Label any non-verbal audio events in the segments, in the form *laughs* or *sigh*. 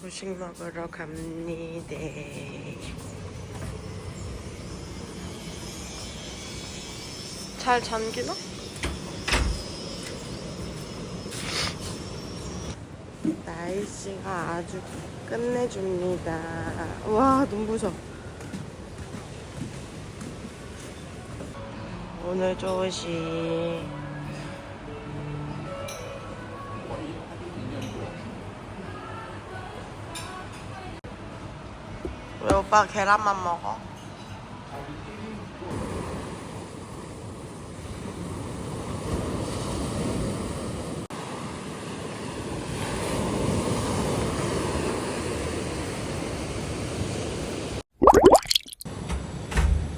조식 먹으러 갑니다. 잘 잠기나? 날씨가 아주 끝내줍니다. 와, 눈부셔. 오늘 조식. 오빠 계란만 먹어?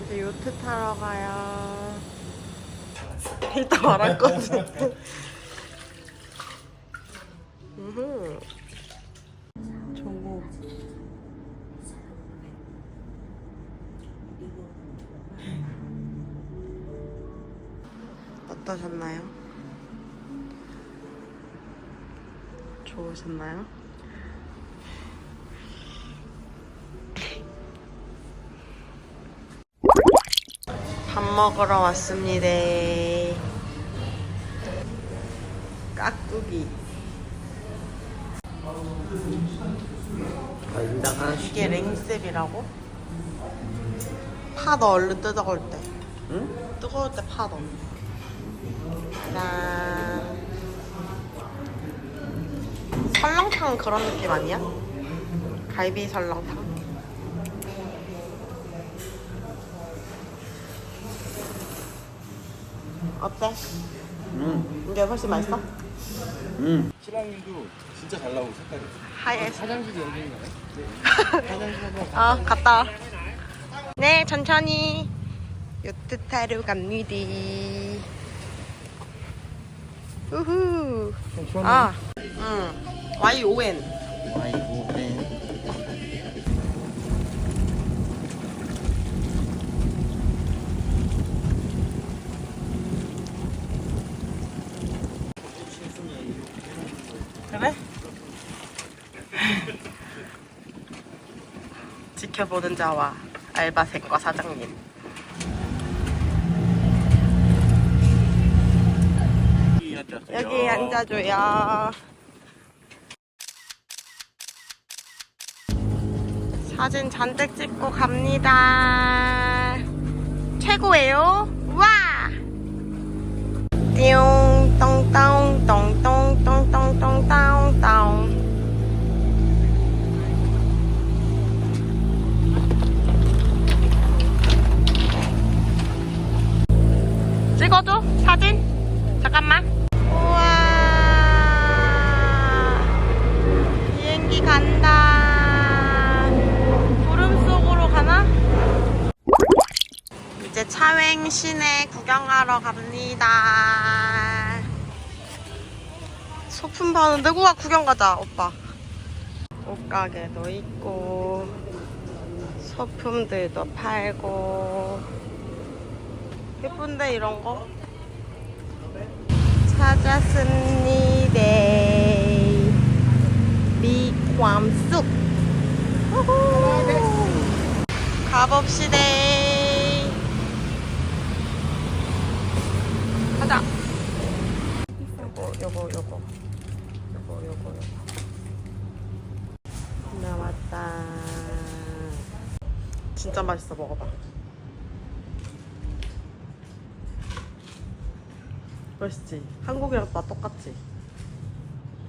이제 요트 타러 가요. 일단 말았거든. *laughs* 어떠셨나요? 좋으셨나요? 밥 먹으러 왔습니다. 깍두기. 이게 랭셉이라고? 파 넣어 얼른 뜨거울 때. 응? 뜨거울 때 파 넣 어. 짠. 설렁탕 그런 느낌 아니야? 갈비 설렁탕. 어때? 응. 이게 훨씬 맛있어? 응. 신랑님도 진짜 잘 나오고 색깔이. 하얘. 화장실이 여기인가요? *laughs* 어, 갔다 와. 네, 천천히. 요트 타러 갑니다. 우후. 아, 응. Y-O-N. 아이고, 네. 그래? *laughs* 지켜보는 자와 알바생과 사장님. 여기 앉아줘요. 사진 잔뜩 찍고 갑니다. 최고예요. 와! 띠용 똥똥 사행 시내 구경하러 갑니다. 소품 파는데 우와 구경 가자 오빠. 옷가게도 있고 소품들도 팔고 예쁜데 이런 거 찾았습니다. 미광숙 가봅시다. 진짜 맛있어, 먹어봐. 맛있지? 한국이랑 맛 똑같지?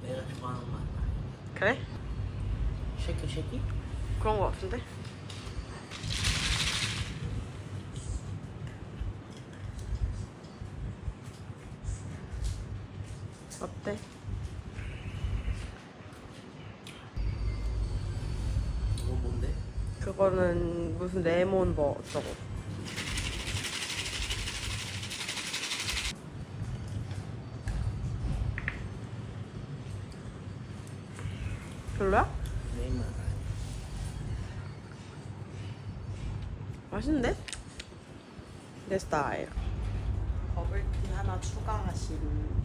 내가 좋아하는 맛. 그래? 쉐키 쉐키? 그런 거 같은데? 어때? 그거는 무슨 레몬 뭐 어쩌고 별로야? 내 맛. 맛있는데? 내 스타일 버블티 하나 추가하신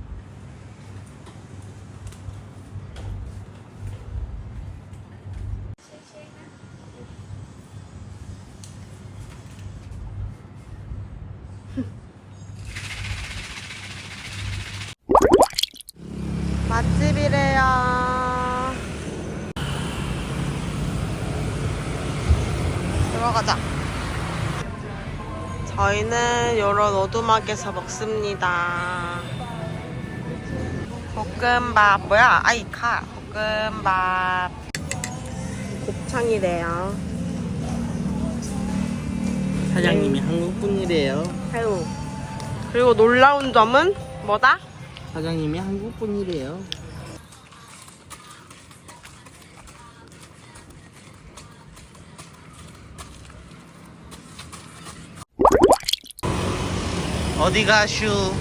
들어가자. 저희는 이런 오두막에서 먹습니다. 볶음밥 뭐야? 아이 카 볶음밥 곱창이래요. 사장님이 한국 분이래요. 새우. 그리고 놀라운 점은 뭐다? 사장님이 한국 분이래요. 어디 가슈?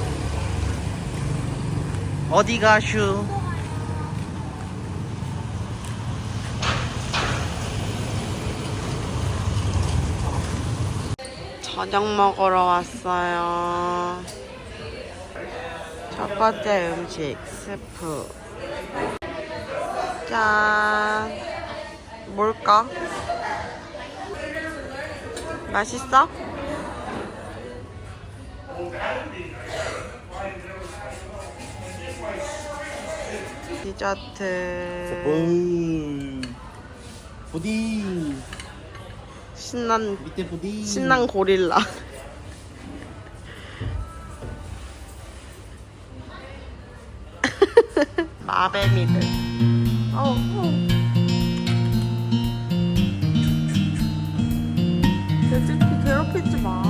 어디 가슈? 저녁 먹으러 왔어요. 첫 번째 음식 스프. 짠. 뭘까? 맛있어? 디저트. 음. 부디 신난 밑에 부디 신난 고릴라. *laughs* 마뱀이들. 어, 어. 돼지피 괴롭히지 마.